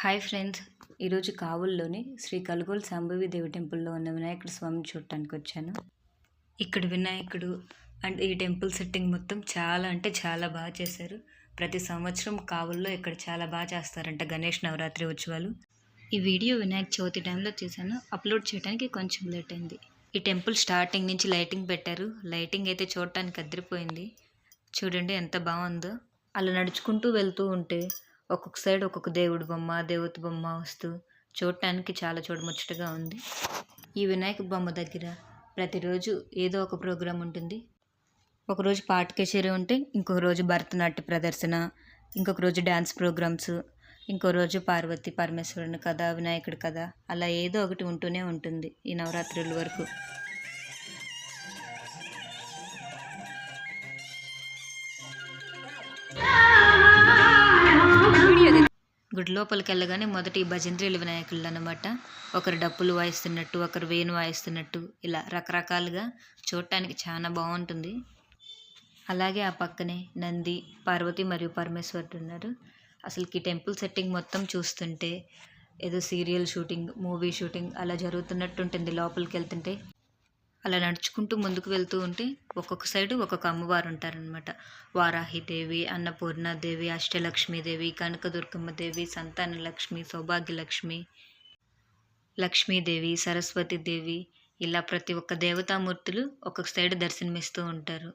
Hi friends. ఈరోజు కావుల్లోని శ్రీ కలుగోలు సాంబవి దేవి టెంపుల్లో ఉన్న వినాయకుడి స్వామిని చూడటానికి వచ్చాను. ఇక్కడ వినాయకుడు అండ్ ఈ టెంపుల్ సెట్టింగ్ మొత్తం చాలా అంటే చాలా బాగా చేశారు. ప్రతి సంవత్సరం కావుల్లో ఇక్కడ చాలా బాగా చేస్తారంట గణేష్ నవరాత్రి ఉత్సవాలు. ఈ వీడియో వినాయక చవితి టైంలో చేశాను. అప్లోడ్ చేయడానికి కొంచెం లేట్ అయింది. ఈ టెంపుల్ స్టార్టింగ్ నుంచి లైటింగ్ పెట్టారు. లైటింగ్ అయితే చూడటానికి అదిరిపోయింది చూడండి ఎంత బాగుందో. అలా నడుచుకుంటూ వెళ్తూ ఉంటే ఒక్కొక్క సైడ్ ఒక్కొక్క దేవుడి బొమ్మ దేవత బొమ్మ వస్తూ చూడటానికి చాలా చూడముచ్చటగా ఉంది. ఈ వినాయక బొమ్మ దగ్గర ప్రతిరోజు ఏదో ఒక ప్రోగ్రాం ఉంటుంది. ఒకరోజు పాట కచేరీ ఉంటే ఇంకొక రోజు భరతనాట్య ప్రదర్శన ఇంకొక రోజు డ్యాన్స్ ప్రోగ్రామ్స్ ఇంకో రోజు పార్వతి పరమేశ్వరుని కథ వినాయకుడి కథ అలా ఏదో ఒకటి ఉంటూనే ఉంటుంది ఈ నవరాత్రుల వరకు. గుడి లోపలికి వెళ్ళగానే మొదటి భజంత్రీలు వినాయకులు అనమాట ఒకరు డప్పులు వాయిస్తున్నట్టు ఒకరు వేణు వాయిస్తున్నట్టు ఇలా రకరకాలుగా చూడటానికి చాలా బాగుంటుంది. అలాగే ఆ పక్కనే నంది పార్వతి మరియు పరమేశ్వరుడు ఉన్నారు. అసలుకి టెంపుల్ సెట్టింగ్ మొత్తం చూస్తుంటే ఏదో సీరియల్ షూటింగ్ మూవీ షూటింగ్ అలా జరుగుతున్నట్టు ఉంటుంది లోపలికి వెళ్తుంటే అలా నడుచుకుంటూ ముందుకు వెళ్తూ ఉంటే ఒక్కొక్క సైడు ఒక్కొక్క అమ్మవారు ఉంటారనమాట వారాహిదేవి అన్నపూర్ణాదేవి అష్టలక్ష్మీదేవి కనకదుర్గమ్మ దేవి సంతాన లక్ష్మి సౌభాగ్యలక్ష్మి లక్ష్మీదేవి సరస్వతీదేవి ఇలా ప్రతి ఒక్క దేవతామూర్తులు ఒక్కొక్క సైడ్ దర్శనమిస్తూ ఉంటారు.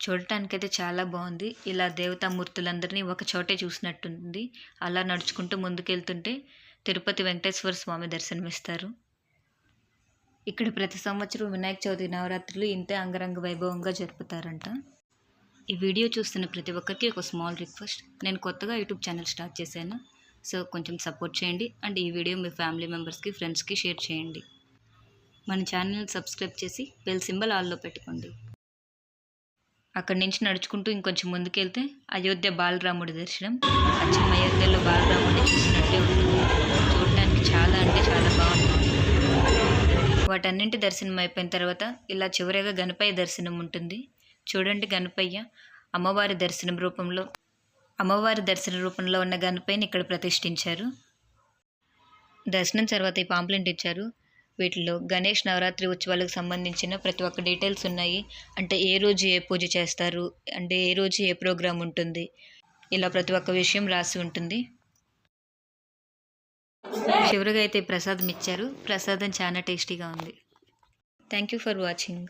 చూడటానికైతే చాలా బాగుంది. ఇలా దేవతామూర్తులందరినీ ఒక చోటే చూసినట్టుంది. అలా నడుచుకుంటూ ముందుకెళ్తుంటే తిరుపతి వెంకటేశ్వర స్వామి దర్శనమిస్తారు. ఇక్కడ ప్రతి సంవత్సరం వినాయక చవితి నవరాత్రులు ఇంతే అంగరంగ వైభవంగా జరుపుతారంట. ఈ వీడియో చూస్తున్న ప్రతి ఒక్కరికి ఒక స్మాల్ రిక్వెస్ట్. నేను కొత్తగా యూట్యూబ్ ఛానల్ స్టార్ట్ చేశాను. సో కొంచెం సపోర్ట్ చేయండి. అండ్ ఈ వీడియో మీ ఫ్యామిలీ మెంబర్స్కి ఫ్రెండ్స్కి షేర్ చేయండి. మన ఛానల్ సబ్స్క్రైబ్ చేసి బెల్ సింబల్ ఆల్లో పెట్టుకోండి. అక్కడి నుంచి నడుచుకుంటూ ఇంకొంచెం ముందుకెళ్తే అయోధ్య బాలరాముడి దర్శనం పశ్చిమ అయోధ్యలో బాలరాముడి వాటన్నింటి దర్శనం అయిపోయిన తర్వాత ఇలా చివరిగా గణపయ్య దర్శనం ఉంటుంది. చూడండి గణపయ్య అమ్మవారి దర్శనం రూపంలో అమ్మవారి దర్శన రూపంలో ఉన్న గణపయ్యని ఇక్కడ ప్రతిష్ఠించారు. దర్శనం తర్వాత ఈ పాంప్లెంట్ ఇచ్చారు. వీటిలో గణేష్ నవరాత్రి ఉత్సవాలకు సంబంధించిన ప్రతి ఒక్క డీటెయిల్స్ ఉన్నాయి. అంటే ఏ రోజు ఏ పూజ చేస్తారు? అంటే ఏ రోజు ఏ ప్రోగ్రాం ఉంటుంది? ఇలా ప్రతి ఒక్క విషయం రాసి ఉంటుంది. చివరిగా అయితే ప్రసాదం ఇచ్చారు. ప్రసాదం చాలా టేస్టీగా ఉంది. Thank you for watching